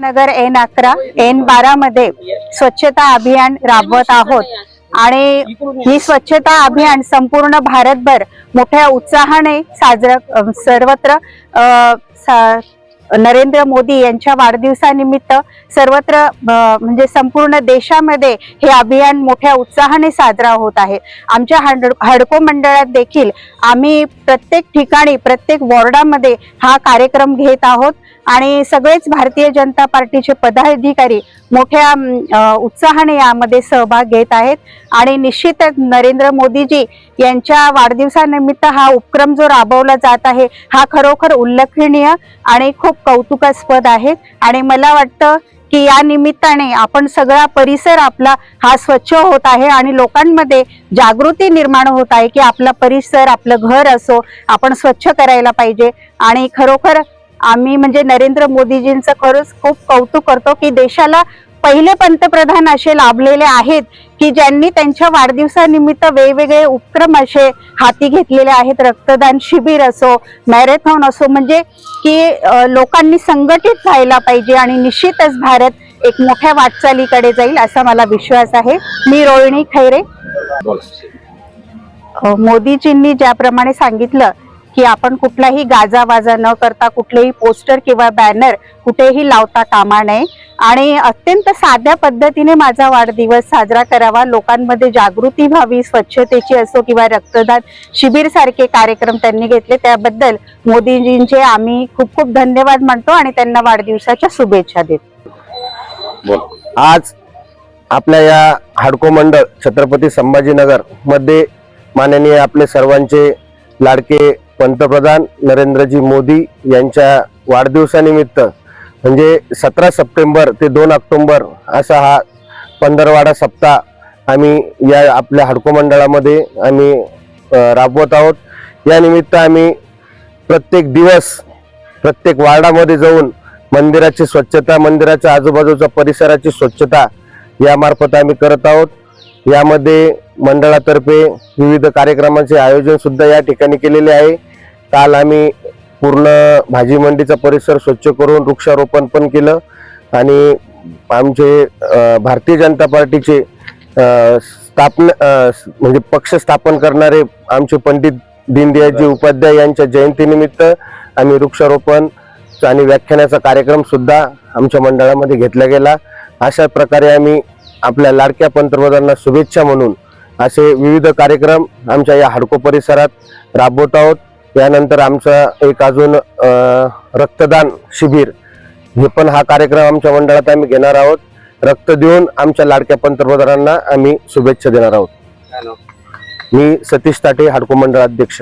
नगर N अकरा N बारा मध्ये स्वच्छता अभियान राबवत आहोत. आणि ही स्वच्छता अभियान संपूर्ण भारतभर मोठ्या उत्साहाने साजरं सर्वत्र अं, नरेंद्र मोदी यांच्या वाढदिवसानिमित्त सर्वत्र म्हणजे संपूर्ण देशामध्ये हे अभियान मोठ्या उत्साहाने साजरा होत आहे. आमच्या हड हडको मंडळात देखील आम्ही प्रत्येक ठिकाणी प्रत्येक वॉर्डामध्ये हा कार्यक्रम घेत आहोत. आणि सगळेच भारतीय जनता पार्टीचे पदाधिकारी मोठ्या उत्साहाने यामध्ये सहभाग घेत आहेत. आणि निश्चितच नरेंद्र मोदीजी यांच्या वाढदिवसानिमित्त हा उपक्रम जो राबवला जात आहे हा खरोखर उल्लेखनीय आणि खूप कौतुकास्पद आहे. आणि मला वाटतं की या निमित्ताने आपण सगळा परिसर आपला हा स्वच्छ होत आहे आणि लोकांमध्ये जागृती निर्माण होत आहे की आपला परिसर आपलं घर असो आपण स्वच्छ करायला पाहिजे. आणि खरोखर आम्ही म्हणजे नरेंद्र मोदीजींचं खरंच खूप कौतुक करतो की देशाला पहिले पंतप्रधान असे लाभलेले आहेत की ज्यांनी त्यांच्या वाढदिवसानिमित्त वेगवेगळे उपक्रम असे हाती घेतलेले आहेत. रक्तदान शिबिर असो मॅरेथॉन असो म्हणजे की लोकांनी संघटित व्हायला पाहिजे आणि निश्चितच भारत एक मोठ्या वाटचालीकडे जाईल असा मला विश्वास आहे. मी रोहिणी खैरे. मोदीजींनी ज्याप्रमाणे सांगितलं की आपण कुठलाही गाजावाजा न करता कुठलेही पोस्टर किंवा बॅनर कुठेही लावता कामा नये. आणि अत्यंत साध्या पद्धतीने माझा वाढदिवस साजरा करावा. लोकांमध्ये जागृती व्हावी स्वच्छतेची असो किंवा रक्तदान शिबिर सारखे कार्यक्रम त्यांनी घेतले. त्याबद्दल मोदीजींचे आम्ही खूप खूप धन्यवाद मानतो आणि त्यांना वाढदिवसाच्या शुभेच्छा देतो. आज आपल्या या हाडको मंडळ छत्रपती संभाजीनगरमध्ये माननीय आपले सर्वांचे लाडके पंतप्रधान नरेंद्रजी मोदी यांच्या वाढदिवसानिमित्त म्हणजे सतरा सप्टेंबर ते दोन ऑक्टोंबर असा हा पंधरवाडा सप्ताह आम्ही या आपल्या हाडको मंडळामध्ये आम्ही राबवत आहोत. यानिमित्त आम्ही प्रत्येक दिवस प्रत्येक वार्डामध्ये जाऊन मंदिराची स्वच्छता मंदिराच्या आजूबाजूच्या परिसराची स्वच्छता यामार्फत आम्ही करत आहोत. यामध्ये मंडळातर्फे विविध कार्यक्रमांचे आयोजन सुद्धा या ठिकाणी केलेले आहे. काल आम्ही पूर्ण भाजी मंडीचा परिसर स्वच्छ करून वृक्षारोपण पण केलं. आणि आमचे भारतीय जनता पार्टीचे स्थापन म्हणजे पक्ष स्थापन करणारे आमचे पंडित दीनदयाळजी उपाध्याय यांच्या जयंतीनिमित्त आम्ही वृक्षारोपण आणि व्याख्यानाचा कार्यक्रम सुद्धा आमच्या मंडळामध्ये घेतला गेला. अशा प्रकारे आम्ही आपल्या लाडक्या पंतप्रधानांना शुभेच्छा म्हणून असे विविध कार्यक्रम आमच्या या हाडको परिसरात राबवत आहोत. यानंतर आमचा एक अजून रक्तदान शिबिर. हे पण हा कार्यक्रम आमच्या मंडळात आम्ही घेणार आहोत. रक्त देऊन आमच्या लाडक्या पंतप्रधानांना आम्ही शुभेच्छा देणार आहोत. मी सतीश ताटे हाडको मंडळ अध्यक्ष.